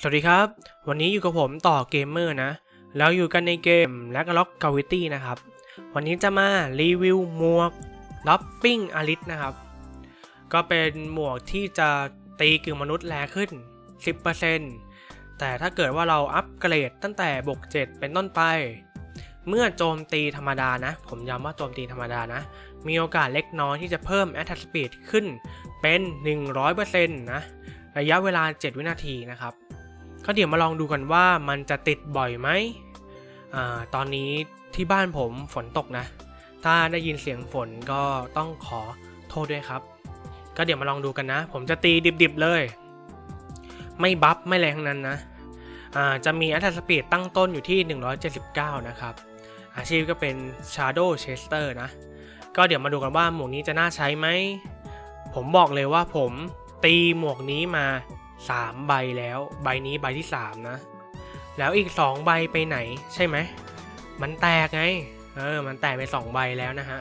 สวัสดีครับ วันนี้อยู่กับผมต่อเกมเมอร์นะ แล้วอยู่กันในเกม l a g r o c k g a v i t y นะครับ วันนี้จะมารีวิวหมวก d o p p i n g a l i t นะครับ ก็เป็นหมวกที่จะตีกึ่งมนุษย์แรงขึ้น 10%แต่ถ้าเกิดว่าเราอัปเกรดตั้งแต่บวก7เป็นต้นไป เมื่อโจมตีธรรมดานะ ผมย้ำว่าโจมตีธรรมดานะ มีโอกาสเล็กน้อยที่จะเพิ่ม Attack Speed ขึ้นเป็น 100%นะ ระยะเวลา 7 วินาทีนะครับ ก็เดี๋ยวมาลองดูกันว่ามันจะติดบ่อยไหมอตอนนี้ที่บ้านผมฝนตกนะ ถ้าได้ยินเสียงฝนก็ต้องขอโทษด้วยครับ ก็เดี๋ยวมาลองดูกันนะ ผมจะตีดิบๆเลย ไม่บัฟไม่แรงทั้งนั้นนะจะมีอัตราสปีดตั้งต้นอยู่ที่ 179 นะครับ อาชีพก็เป็น Shadow Chaser นะ ก็เดี๋ยวมาดูกันว่าหมวกนี้จะน่าใช้ไหม ผมบอกเลยว่าผมตีหมวกนี้มา 3 ใบแล้ว ใบนี้ใบที่ 3 นะ แล้วอีก 2 ใบไปไหนใช่ไหม มันแตกไง เออ มันแตกไป 2 ใบแล้วนะฮะ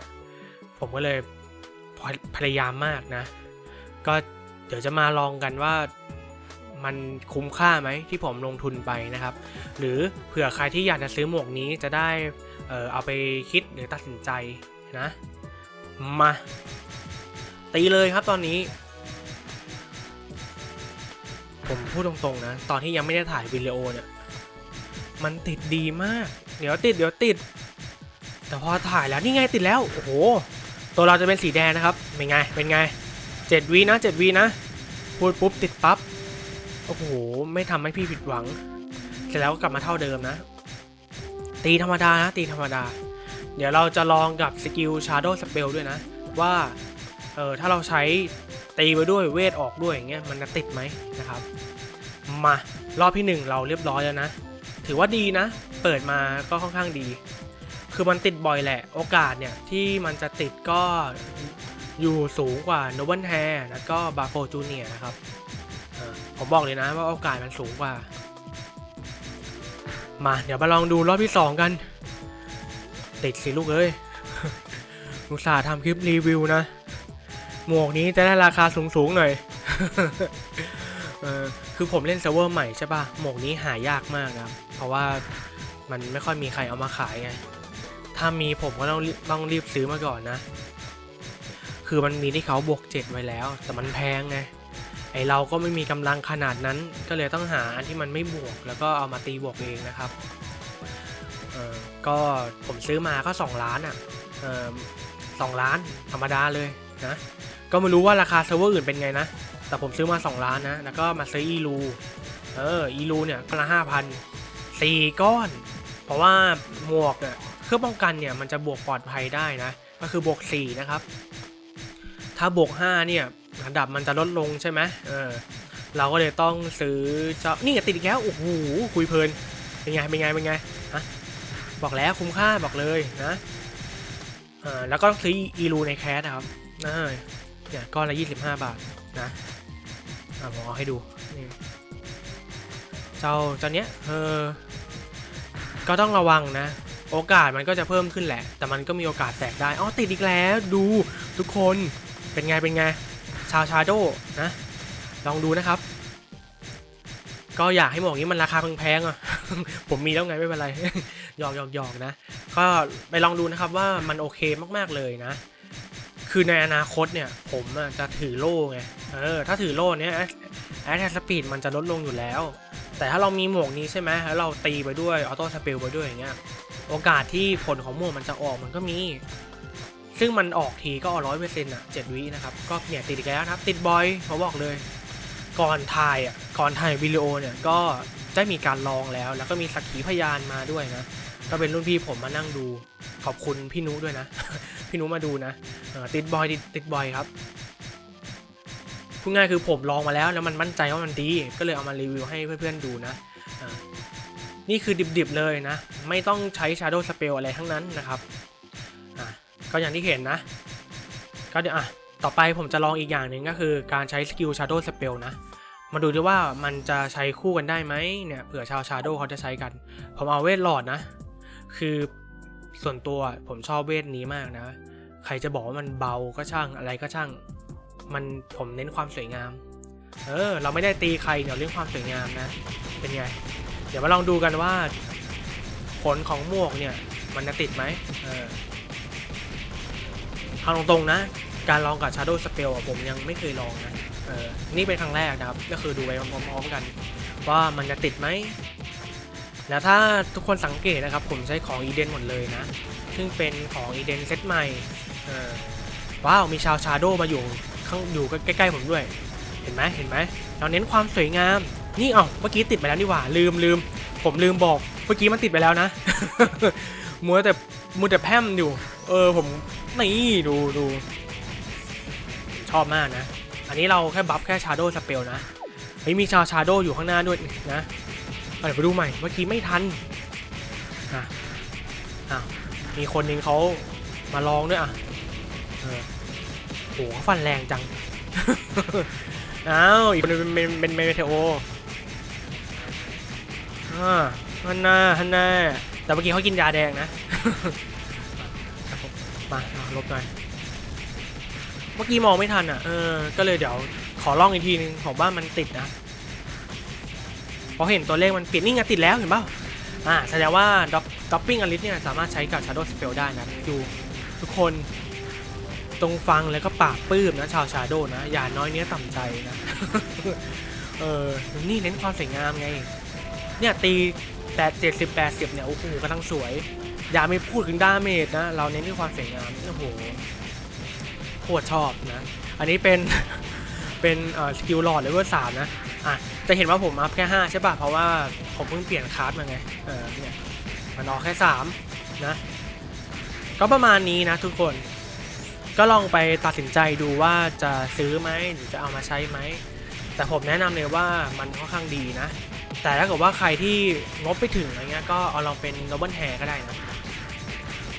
ผมก็เลยพยพยายามมากนะ ก็เดี๋ยวจะมาลองกันว่ามันคุ้มค่าไหมที่ผมลงทุนไปนะครับ หรือเผื่อใครที่อยากจะซื้อหมวกนี้จะได้เออเอาไปคิดหรือตัดสินใจนะ มา ตีเลยครับตอนนี้ ผมพูดตรงๆนะ ตอนที่ยังไม่ได้ถ่ายวิดีโอเนี่ย มันติดดีมาก เดี๋ยวติดเดี๋ยวติด แต่พอถ่ายแล้วนี่ไงติดแล้ว โอ้โห ตัวเราจะเป็นสีแดงนะครับ เป็นไง เป็นไงเจ็ดวีนะเจ็ดวีนะ พูดปุ๊บติดปั๊บ โอ้โห ไม่ทำให้พี่ผิดหวัง เสร็จแล้วก็กลับมาเท่าเดิมนะ ตีธรรมดานะ ตีธรรมดา เดี๋ยวเราจะลองกับสกิล Shadow Spell ด้วยนะ ว่า เออถ้าเราใช้ ตีไปด้วยเวทออกด้วยอย่างเงี้ยมันจะติดไหมนะครับ มารอบที่หนึ่งเราเรียบร้อยแล้วนะ ถือว่าดีนะ เปิดมาก็ค่อนข้างดี คือมันติดบ่อยแหละ โอกาสเนี่ยที่มันจะติดก็อยู่สูงกว่า n o b l e Hair แล้วก็ b a f o Junior นะครับผมบอกเลยนะว่าโอกาสมันสูงกว่า มาเดี๋ยวมาลองดูรอบที่สองกัน ติดสิลูกเอ้ยอุตส่าห์ทำคลิปรีวิวนะ หมวกนี้จะได้ราคาสูงๆหน่อยเออคือผมเล่นเซิร์ฟเวอร์ใหม่ใช่ป่ะ หมวกนี้หายากมากนะครับเพราะว่ามันไม่ค่อยมีใครเอามาขายไง ถ้ามีผมก็ต้องรีต้องรีบซื้อมาก่อนนะ คือมันมีที่เขาบวกเจ็ดไว้แล้ว แต่มันแพงไง ไอเราก็ไม่มีกำลังขนาดนั้น ก็เลยต้องหาอันที่มันไม่บวก แล้วก็เอามาตีบวกเองนะครับ เออก็ผมซื้อมาก็ 2 ล้านอะ่ะ เออสองล้านธรรมดาเลยนะ ก็ไม่รู้ว่าราคาเซิร์ฟเวอร์อื่นเป็นไงนะ แต่ผมซื้อมา 2 ล้านนะ แล้วก็มาซื้ออีลูเอออีลูเนี่ยก็ละห้าพันสี่ก้อน เพราะว่าหมวกเนี่ยเครื่องป้องกันเนี่ยมันจะบวกปลอดภัยได้นะ ก็คือบวก4นะครับ ถ้าบวก5เนี่ยระดับมันจะลดลงใช่ไหมเออเราก็เลยต้องซื้อเจ้านี่ติดอีกแล้วโอ้โหคุยเพลินเป็นไงเป็นไงเป็นไงฮะบอกแล้วคุ้มค่าบอกเลยนะอ่าแล้วก็ต้องซื้ออีลูในแคสนะครับนะ เนี่ยก้อนละ 25 บาทนะอ่าผมเอาให้ดูนี่เจ้าเจ้าเนี้ยเออก็ต้องระวังนะ โอกาสมันก็จะเพิ่มขึ้นแหละ แต่มันก็มีโอกาสแตกได้อ๋อติดอีกแล้วดูทุกคนเป็นไงเป็นไงชาวชาโดนะลองดูนะครับ ก็อยากให้หมวกนี้มันราคาแพงๆอะ ผมมีแล้วไงไม่เป็นไรหยอกหยอกหยอกนะ ก็ไปลองดูนะครับว่ามันโอเคมากๆเลยนะ คือในอนาคตเนี่ย ผมจะถือโล่ไง เออ ถ้าถือโล่เนี้ยแอตแทสปีดมันจะลดลงอยู่แล้ว แต่ถ้าเรามีหมวกนี้ใช่ไหมแล้วเราตีไปด้วยออโต้สเปลไปด้วยอย่างเงี้ย โอกาสที่ผลของหมวกมันจะออกมันก็มี ซึ่งมันออกทีก็ร้อยเปอร์เซ็นต์อะเจ็ดวินะครับ ก็เนี่ยติดแล้วนะครับ ติดบอยเขาบอกเลย ก่อนถ่ายอะ ก่อนถ่ายวิดีโอเนี่ยก็ได้มีการลองแล้ว แล้วก็มีสักขีพยานมาด้วยนะ ก็เป็นรุ่นพี่ผมมานั่งดู ขอบคุณพี่นุด้วยนะ พี่นุมาดูนะติดบอยติดบอยครับพูดง่ายคือผมลองมาแล้วแล้วมันมั่นใจว่ามันดี ก็เลยเอามารีวิวให้เพื่อนๆดูนะนี่คือดิบๆเลยนะ ไม่ต้องใช้ Shadow Spell อะไรทั้งนั้นนะครับก็อย่างที่เห็นนะ ก็เดี๋ยวอะต่อไปผมจะลองอีกอย่างหนึ่งก็คือการใช้สกิล Shadow Spell นะ มาดูด้วยว่ามันจะใช้คู่กันได้ไหมเนี่ยเผื่อชาว Shadow เขาจะใช้กัน ผมเอาเวทหลอดนะ คือส่วนตัวผมชอบเวทนี้มากนะ ใครจะบอกว่ามันเบาก็ช่างอะไรก็ช่าง มันผมเน้นความสวยงาม เออ เราไม่ได้ตีใครเดี๋ยวเรื่องความสวยงามนะ เป็นไง เดี๋ยวมาลองดูกันว่า ผลของหมวกเนี่ย มันจะติดไหมเออเอาตรงๆนะ การลองกับ Shadow Spell ผมยังไม่เคยลองนะ เออ นี่เป็นครั้งแรกนะครับ ก็คือดูไปพร้อมๆกัน ว่ามันจะติดไหม แล้วถ้าทุกคนสังเกตนะครับผมใช้ของอีเดนหมดเลยนะ ซึ่งเป็นของอีเดนเซตใหม่ว้าวมีชาวชาโดมาอยู่ข้างอยู่ใกล้ๆผมด้วย เห็นไหมเห็นไหมเราเน้นความสวยงาม นี่เอ้าเมื่อกี้ติดไปแล้วนี่หว่า ลืมลืมผมลืมบอกเมื่อกี้มันติดไปแล้วนะมัวแต่มัวแต่แพมอยู่ เออผมนี่ดูดูชอบมากนะ อันนี้เราแค่บัฟแค่ชาโดสเปลนะเฮ้ยมีชาวชาโดอยู่ข้างหน้าด้วยนะ เดี๋ยวไปดูใหม่ เมื่อกี้ไม่ทันอะอ้าวมีคนหนึงเขามาลองด้วยอะเออโหเขาฟันแรงจัง อ้าวอีกคนเป็นเป็นเป็นเมเทโออ่าฮันน่าฮันน่าแต่เมื่อกี้เขากินยาแดงนะ มาเอาลบหน่อย เมื่อกี้มองไม่ทันอะ เออ ก็เลยเดี๋ยวขอลองอีกทีนึงของบ้านมันติดนะ พอเห็นตัวเลขมันปิดนี่ไงติดแล้วเห็นเปล่าอ่าแสดงว่าด็อปด็อปปิ้งอลิสเนี่ยสามารถใช้กับ Shadow Spell ได้นะดูทุกคนตรงฟังแล้วก็ปากปื้มนะชาวชาโดนะ อย่าน้อยเนี้ยต่ำใจนะ เออนี่เน้นความสวยงามไง เนี่ยตีแปดเจ็ดสิบแปดสิบเนี่ยโอ้โหกำลังสวย อย่าไม่พูดถึงดาเมจนะ เราเน้นที่ความสวยงามโอ้โหโคตรชอบนะ อันนี้เป็นเป็นสกิลหลอดเลเวลสามนะ อะ จะเห็นว่าผมอัพแค่ห้าใช่ป่ะ เพราะว่าผมเพิ่งเปลี่ยนคลาสมาไง เออเนี่ยมันออกแค่สามนะ ก็ประมาณนี้นะทุกคน ก็ลองไปตัดสินใจดูว่าจะซื้อไหมหรือจะเอามาใช้ไหม แต่ผมแนะนำเลยว่ามันค่อนข้างดีนะ แต่ถ้าเกิดว่าใครที่งบไปถึงอะไรเงี้ยก็เอาลองเป็นดับเบิลแฮก็ได้นะ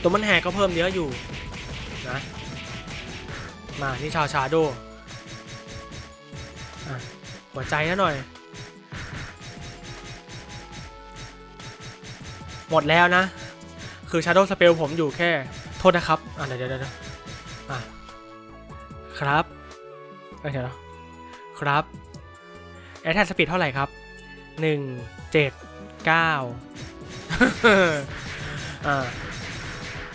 ตัวมันแฮก็เพิ่มเยอะอยู่นะมา นี่ชาวชาโดหัวใจนะหน่อย หมดแล้วนะ คือ Shadow Spell ผมอยู่แค่ โทษนะครับ อะเดี๋ยวเดี๋ยวอะครับเดี๋ยวนะครับแอทแทสปีดเท่าไหร่ครับหนึ่งเจ็ดเก้าอ่า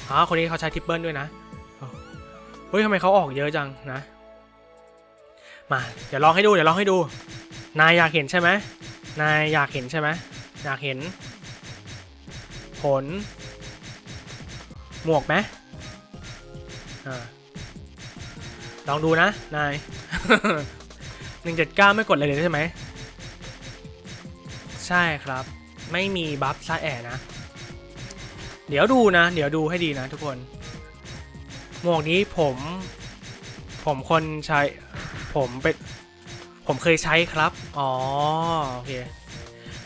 อ๋อคนนี้เขาใช้ทริปเปิลด้วยนะเฮ้ยทำไมเขาออกเยอะจังนะ มา เดี๋ยวลองให้ดู เดี๋ยวลองให้ดู นายอยากเห็นใช่ไหมนายอยากเห็นใช่ไหมอยากเห็น ผล หมวกไหมอลองดูนะ นายหนึ่งเจ็ดเก้าไม่กดอะไรเลยใช่ไหม ใช่ครับ ไม่มีบัฟซาแอนะ เดี๋ยวดูนะ เดี๋ยวดูให้ดีนะทุกคน หมวกนี้ผม ผมคนใช้ ผมเป็น ผมเคยใช้ครับ อ๋อ โอเค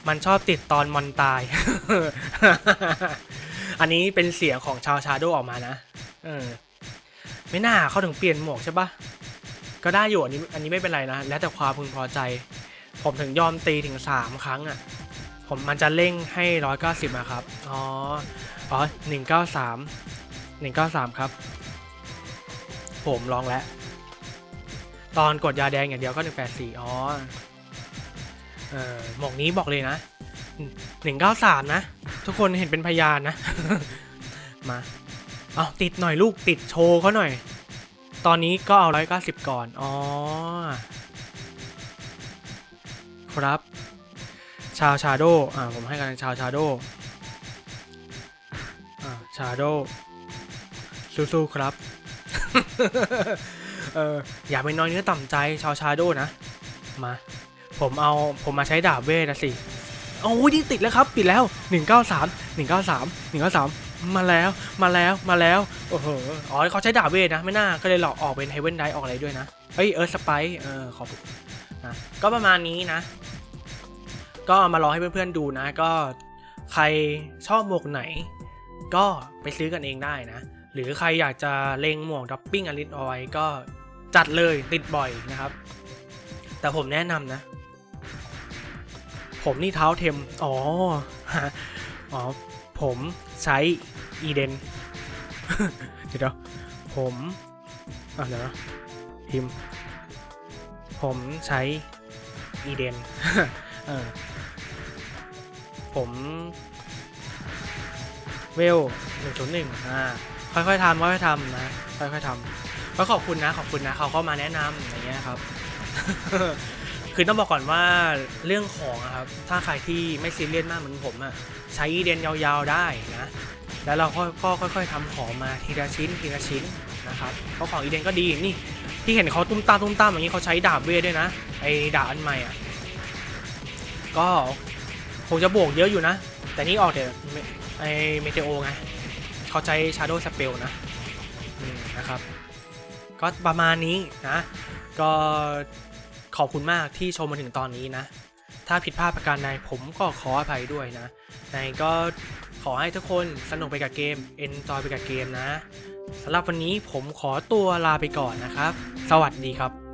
มันชอบติดตอนมอนตาย อันนี้เป็นเสียงของชาวชาโดออกมานะ เออ ไม่น่าเขาถึงเปลี่ยนหมวกใช่ปะก็ได้อยู่อันนี้อันนี้ไม่เป็นไรนะ แล้วแต่ความพึงพอใจ ผมถึงยอมตีถึงสามครั้งอะ่ะ ผมมันจะเร่งให้ร้อยเก้าสิบอะครับ อ๋อ อ๋อหนึ่งเก้าสามหนึ่งเก้าสามครับ ผมลองแล้ว ตอนกดยาแดงอย่างเดียวก็หนึ่งแปดสี่อ๋อ เออหมวกนี้บอกเลยนะหนึ่งเก้าสามนะ ทุกคนเห็นเป็นพยานนะ มาเอาติดหน่อยลูกติดโชว์เขาหน่อย ตอนนี้ก็เอาร้อยเก้าสิบก่อน อ๋อ ครับ ชาวชาโดอ่าผมให้กันชาวชาโดอ่าชาโดสู้ๆครับ เอออย่าไปน้อยเนื้อต่ำใจชาวชาโดนะ มา ผมเอาผมมาใช้ดาบเวทนะสิโอ้ยนี่ติดแล้วครับ ติดแล้ว 193 193 193 มาแล้วมาแล้วมาแล้วโอ้โหอ๋อเขาใช้ดาบเวทนะไม่น่าก็เลยหลอกออกเป็นไฮเวนไดออกอะไรด้วยนะเฮ้ยเออสไปเออขอบนะก็ประมาณนี้นะ ก็มาลองให้เพื่อนๆดูนะ ก็ใครชอบหมวกไหน ก็ไปซื้อกันเองได้นะ หรือใครอยากจะเล็งหมวกดับปิ้งอลิสออยก็จัดเลยติดบ่อยนะครับ แต่ผมแนะนำนะ ผมนี่เท้าเทม อ๋อ อ๋อ ผมใช้อีเดน เดี๋ยวผมอะเดี๋ยวนะพิมผมใช้อีเดน เออ ผมเวลหนึ่งศูนย์หนึ่งอ่า ค่อยๆทำค่อยๆทำนะ ค่อยๆทำก็ขอบคุณนะ ขอบคุณนะ เขาเข้ามาแนะนำอย่างเงี้ยครับ คือต้องบอกก่อนว่าเรื่องของครับ ถ้าใครที่ไม่ซีเรียสมากเหมือนผมอะใช้อีเดนยาวๆได้นะ แล้วเราก็ค่อยๆทำของมาทีละชิ้นทีละชิ้นนะครับเพราะของอีเดนก็ดีนี่ที่เห็นเขาตุ้มตามตุ้มตามอย่างนี้เขาใช้ดาบเวทด้วยนะไอ้ดาบอันใหม่อะก็คงจะบวกเยอะอยู่นะ แต่นี่ออกแต่เมไอ้เมเทโอไงเขาใช้ชาร์โดสเปลนะนะครับ ก็ประมาณนี้นะ ก็ ขอบคุณมากที่ชมมาถึงตอนนี้นะ ถ้าผิดพลาดประการใดผมก็ขออภัยด้วยนะในก็ขอให้ทุกคนสนุกไปกับเกม เอนจอยไปกับเกมนะสำหรับวันนี้ผมขอตัวลาไปก่อนนะครับ สวัสดีครับ